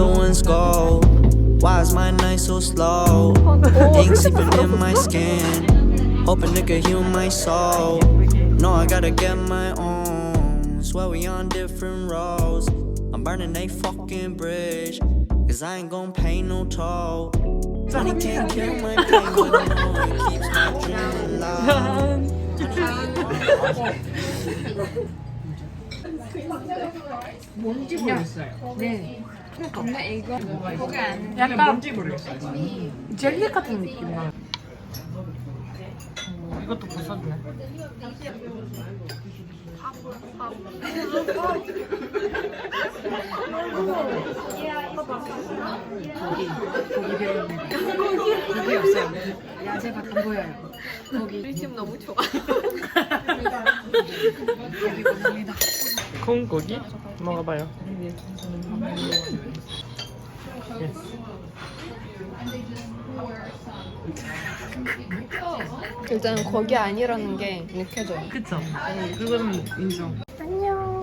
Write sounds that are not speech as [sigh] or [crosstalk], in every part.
real ones go? Why is my night so slow? Ink seeping in my skin. Hoping it could heal my soul. No, I gotta get my own. Swear we on different roads. I'm burning a fucking bridge. Cause I ain't gon' pay no toll. Money can't kill my [laughs] pain, but I know it keeps my dream alive. [laughs] 뭔지 모르겠어요. 네. 근데 이거 거기 안 약간 뭔지 모르겠어요. 젤리 같은 느낌 나. 이것도 부서지네. 고기, 고기 배우네. 고기 없어요. 야채가 안 보여요. 우리 팀 너무 좋아. 고기 감사합니다. 콩 고기 먹어봐요. 일단 거기 아니라는 게 느껴져 요. 그쵸? 그거는 인정. 안녕.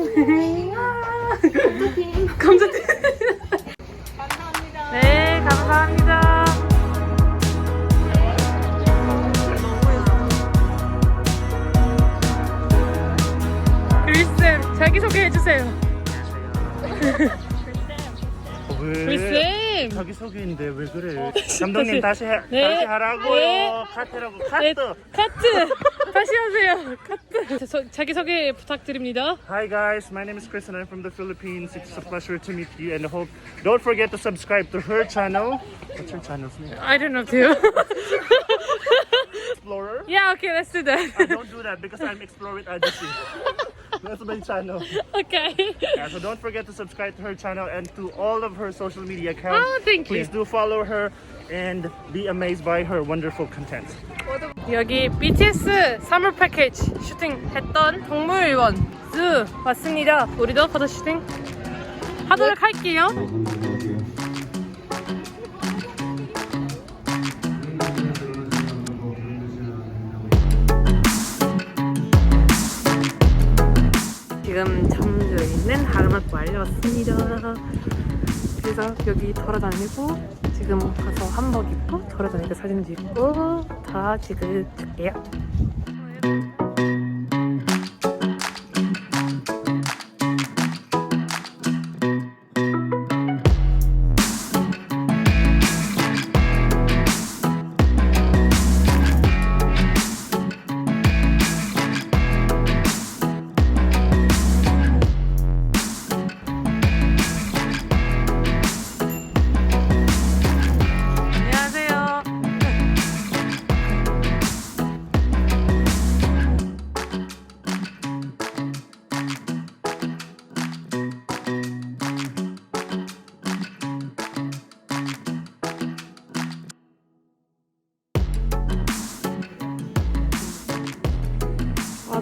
[laughs] [laughs] 감사드립니다. 네, 글쌤! 자기 소개인데 왜 그래? 감독님 [laughs] 다시 해, 네. 다시 하라고요. 네. 카트라고 네, 카트. 카트! 다시 하세요. 카트. 저, 자기소개 부탁드립니다. Hi guys, my name is Chris and I'm from the Philippines. It's a pleasure to meet you and I hope don't forget to subscribe to her channel. What's her channel's name? I don't know too. Explorer. yeah, okay, let's do that. Uh, don't do that because I'm Explorer with [laughs] Odyssey. That's my channel. okay. Yeah, so don't forget to subscribe to her channel and to all of her social media accounts. Oh, thank you. Please do follow her and be amazed by her wonderful content. 여기 BTS 3월 패키지 슈팅했던 동물원 zoo 왔습니다. 우리도 포토 슈팅 하도록 할게요. 하르마트 알려왔습니다. 그래서 여기 돌아다니고 지금 가서 한복 입고 돌아다니고 사진 찍고 다 찍을게요. 안녕하세요.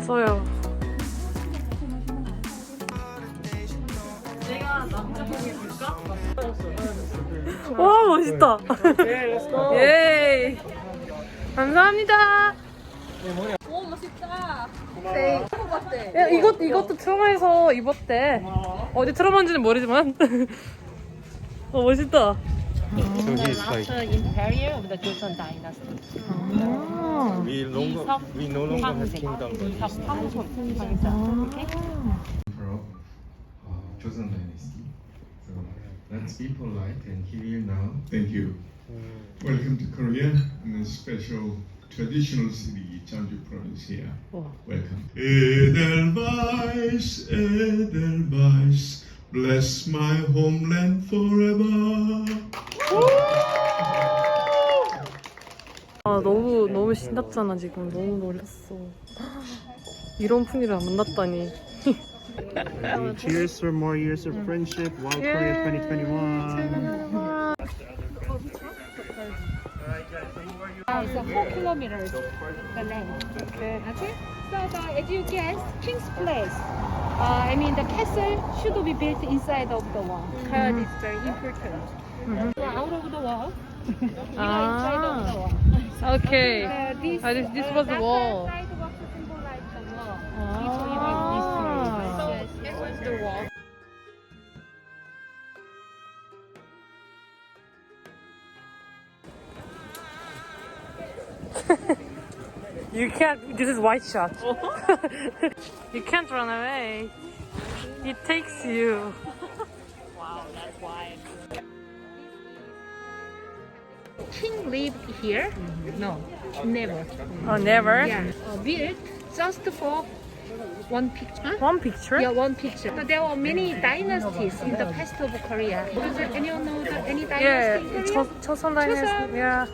볼까? 와 멋있다. 예. 감사합니다. 오 멋있다. 야, 이것 이것도 트라마에서 입었대. 어디 트라마인지는 모르지만. [laughs] 어 멋있다. imperial of the Joseon dynasty. We no longer, we no longer have kingdom. 이석 황소 황사. Okay? Emperor of uh, Joseon Dynasty. So let's be polite and he will now. Thank you. Welcome to Korea in a special traditional city, Jeonju province here. Wow. Welcome. Edelweiss, Edelweiss, bless my homeland forever. 아 너무 너무 신났잖아 지금 너무 놀랐어. 이런 풍이를 안 만났다니. Cheers for more years of friendship. Wow, Korea 2021. It's a 4 kilometers the length. Okay. Okay. So the, as you guess, King's Place. Uh, I mean the castle should be built inside of the wall. Because it's very important. Mm-hmm. Yeah, out of the wall. [laughs] Ah. of the wall. Ah, okay. Uh, this, Ah, this- uh, was the wall. Sidewalk the wall. Ah. Yes, [laughs] You can't. This is white shot. Oh. [laughs] you can't run away. It takes you. wow, that's wild. King lived here? Mm-hmm. No, never. Oh, never. Yeah, uh, built just for one picture. One picture. Yeah, one picture. But there were many dynasties in the past of Korea. Does anyone know the, any dynasty? Yeah, Choson dynasty. Yeah.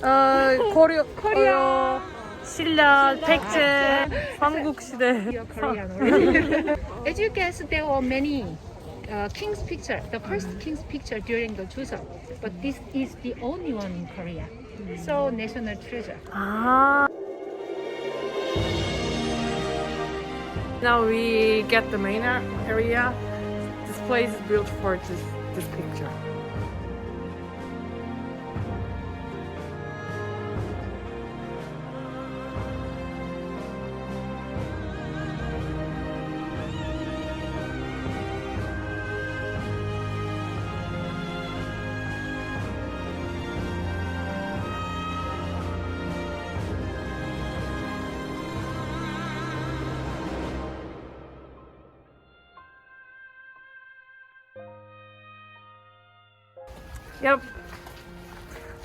Uh, Korea. [laughs] Korea. Uh, 신라, 백제, 삼국 시대. You're Korean already. As you guess, there were many uh, king's picture, the first king's picture during the Joseon. But this is the only one in Korea. So national treasure. Ah. Now we get the main a- area. This place is built for this, this picture. Yep.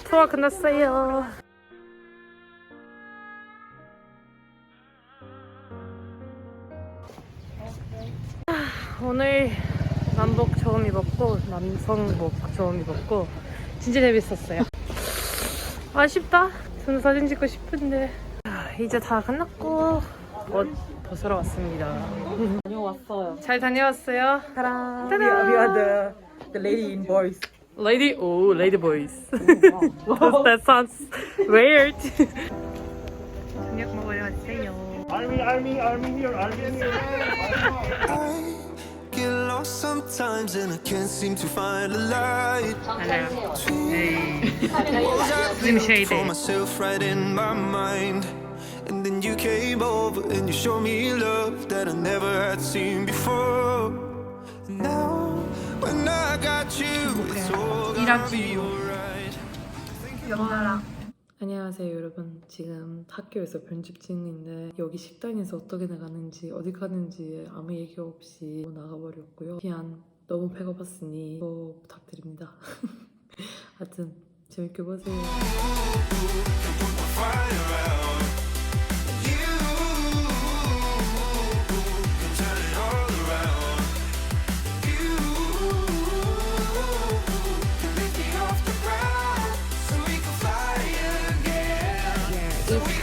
투어 끝났어요. 아, 오늘 남복 처음 입었고 남성복 처음 입었고 진짜 재밌었어요. 아쉽다. 저는 사진 찍고 싶은데 아, 이제 다 끝났고 옷 벗으러 왔습니다. 다녀왔어요. 잘 다녀왔어요. We are the the lady in boys. Lady, oh, lady boys. [laughs] [laughs] that, that sounds weird. 저녁 먹으러 왔어요. Army, army, army here, army here. I get lost sometimes and I can't seem to find a light. 맞아요. Dream shady. For myself right in my mind. And then you came over and you showed me love that I never had seen before. Now, be alright. 안녕하세요 여러분. 지금 학교에서 편집 중인데 여기 식당에서 어떻게 나가는지 어디 가는지 아무 얘기 없이 나가버렸고요. 그냥 너무 배고팠으니 더 부탁드립니다. [laughs] 하여튼 재밌게 보세요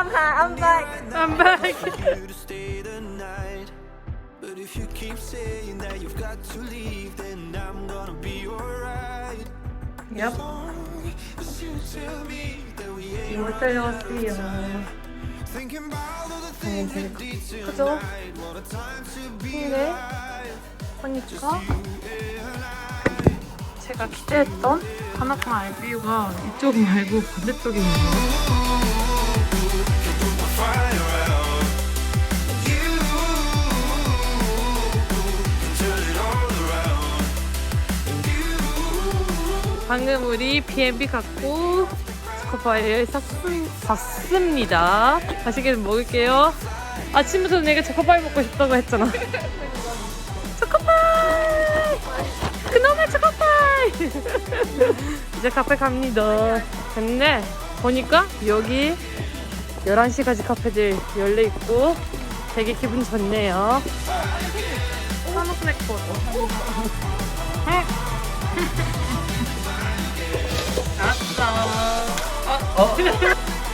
I'm back. I'm back. I'm back. But if you keep saying that you've got to leave, then I'm gonna be alright. Yep As you tell me that we ain't 이거 떨려왔어요 thinking about all the things we did tonight. What a time to be alive. 보니까 제가 기대했던 하나카 알비유가 이쪽 말고 반대쪽에 있는 거예요 방금 우리 B&B 갖고 초코파이를 샀습니다. 맛있게 먹을게요. 아침부터 내가 초코파이 먹고 싶다고 했잖아. [laughs] 초코파이! 그놈의 초코파이! [laughs] 이제 카페 갑니다. 근데 보니까 여기 11시까지 카페들 열려있고 되게 기분 좋네요. 한우 스낵 포도. 아싸. 어? [laughs] [laughs]